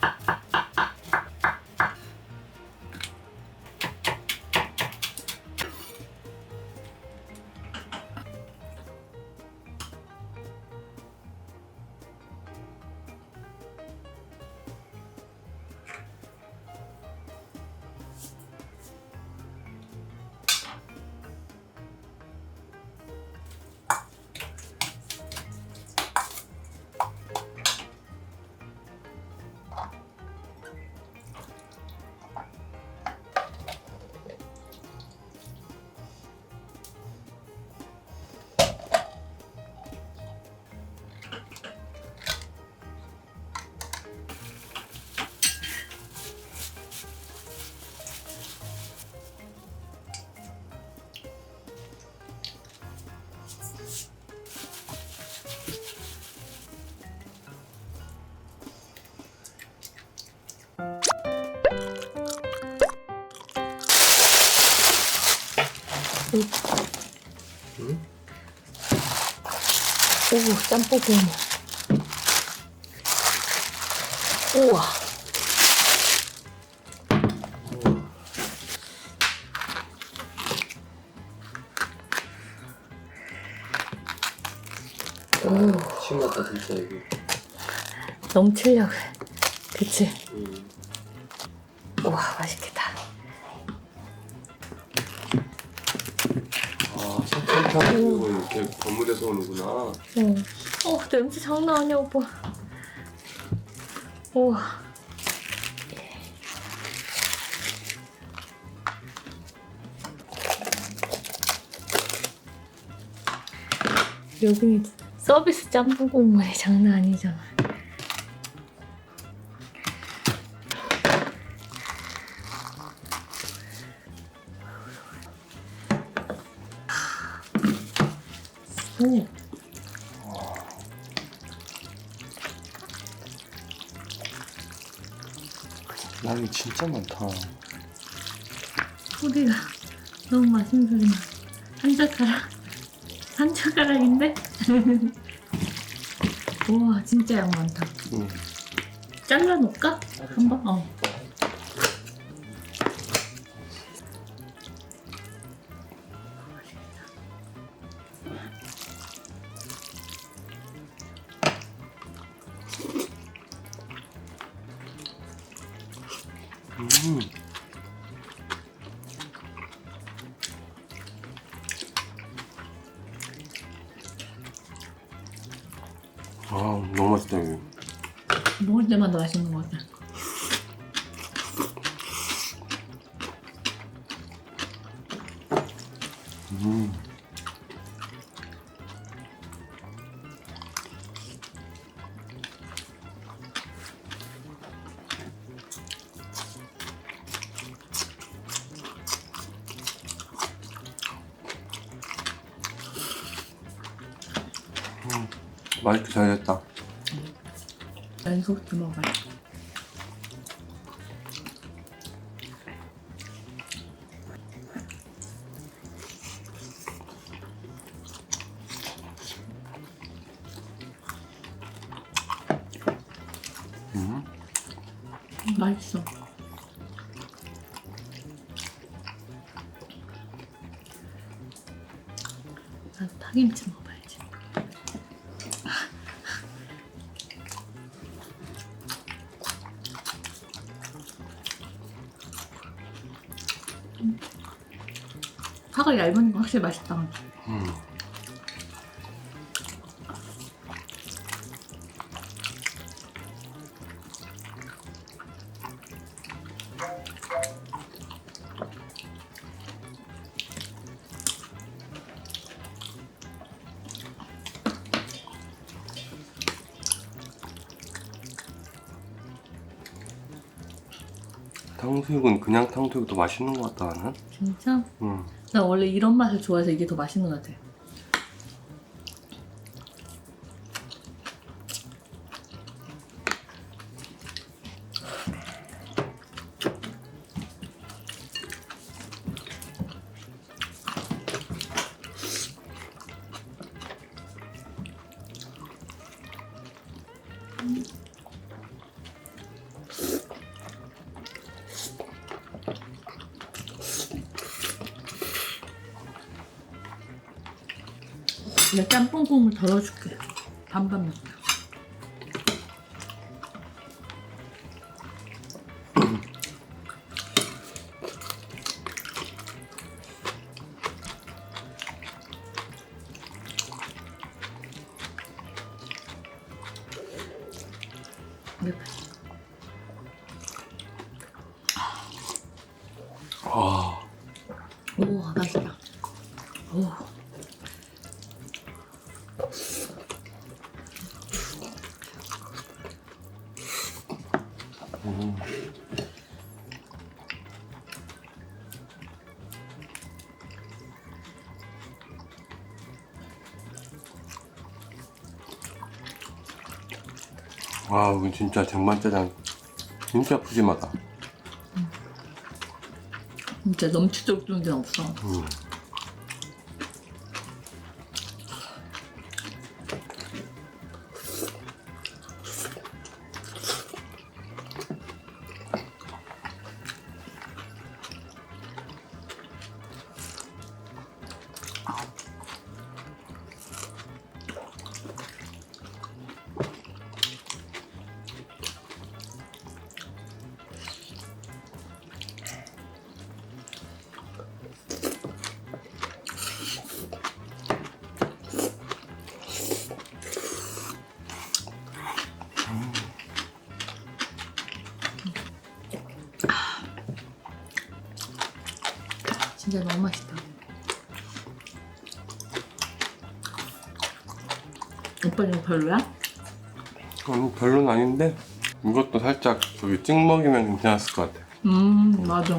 そう。 응? 오, 짬뽕. 우와. 오, 신맛다 진짜 이게. 넘치려고. 해. 그치? 음. 우와, 맛있겠다. 이거 이렇게 건물에서 오는구나. 응. 어, 냄새 장난 아니야, 오빠. 우와. 여기 서비스 짬뽕 국물이 장난 아니잖아. 오. 양이 진짜 많다. 소리가 너무 맛있는 소리 나. 한 젓가락? 한 젓가락인데? 우와 진짜 양 많다. 응. 잘라놓을까? 한번? 어. 음. 아 너무 맛있다 이거. 먹을 때마다 맛있는 것 같아. 맛있게 잘 됐다. 연속도 먹어요. 음. 맛있어. 나 파김치 먹어 음. 파가 얇은 거 확실히 맛있다. 음. 탕수육은 그냥 탕수육이 더 맛있는 것 같다 나는. 진짜? 음. 나 원래 이런 맛을 좋아해서 이게 더 맛있는 것 같아. 내가 짬뽕 국물 덜어줄게. 반반 먹자. 아. 오, 맛있다. 오. 음. 와, 이건 진짜 쟁반짜장 진짜 푸짐하다. 진짜 넘치도록 좋은 게 없어. 음. 진짜 너무 맛있다. 오빠 이거 별로야? 음, 별로는 아닌데 이것도 살짝 저기 찍 먹이면 괜찮았을 것 같아. 음 맞아.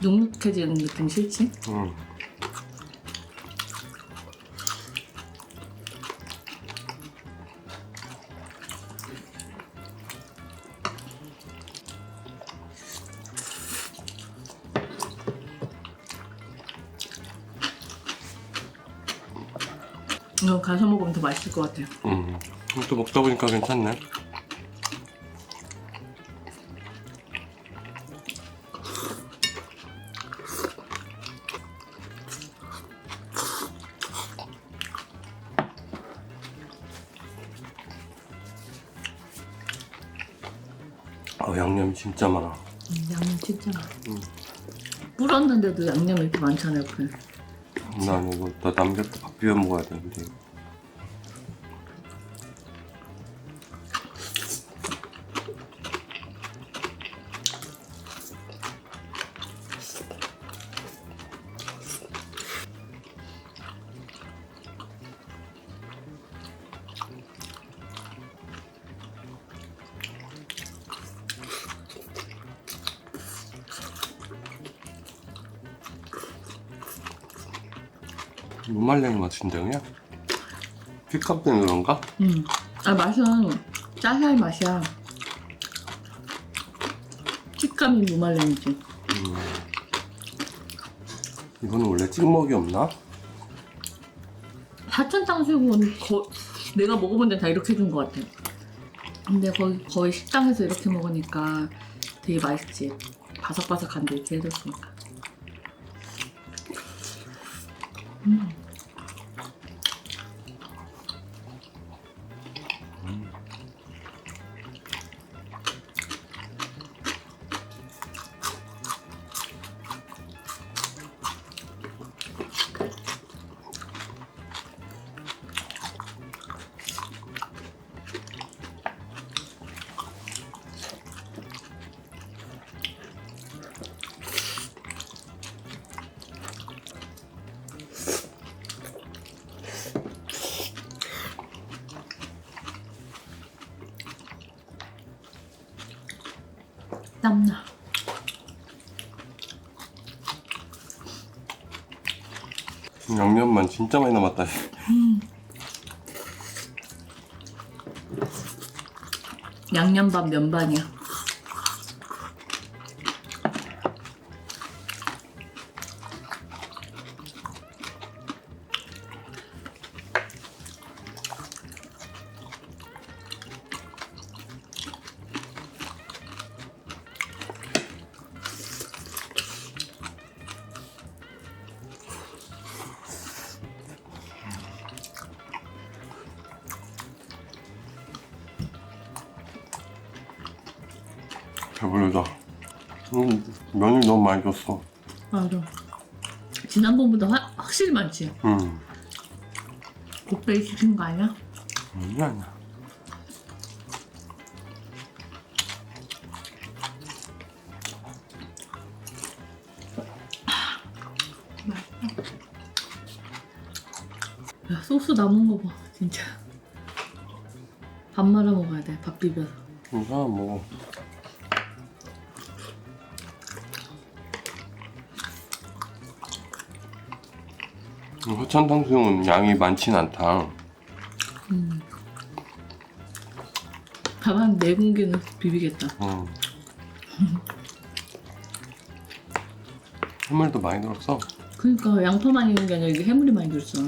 눅눅해지는 느낌 싫지? 음. 이거 가서 먹으면 더 맛있을 것 같아. 음. 또 먹다 보니까 괜찮네. 어, 양념이 진짜 많아. 음, 양념 진짜 많아. 불었는데도 양념이 이렇게 많잖아 옆 에. 난 이거 나 남겼다 밥 비벼 먹어야 되는데. 무말랭이 맛인데 그냥? 핏감 때문에 그런가? 음. 아 맛은 짜샤의 맛이야. 식감이 무말랭이지. 이거는 원래 찍먹이 없나? 사천 탕수육은 거, 내가 먹어본 데는 다 이렇게 해준 것 같아. 근데 거기 거의 식당에서 이렇게 먹으니까 되게 맛있지. 바삭바삭한데 이렇게 해줬으니까. 땀 양념만 진짜 많이 남았다. 양념밥 면반이야. 배부르다. 음, 면이 너무 많이 줬어. 맞아. 지난번보다 확, 확실히 많지. 음, 곱빼기 시킨 거 아니야? 아니야, 아니야. 야, 소스 남은 거 봐, 진짜. 밥 말아 먹어야 돼, 밥 비벼서. 이거 뭐. 허천 탕수육은 양이 많진 않다. 밥한 네 공기는 비비겠다. 음. 해물도 많이 들었어. 그러니까 양파만 있는 게 아니라 이게 해물이 많이 들었어.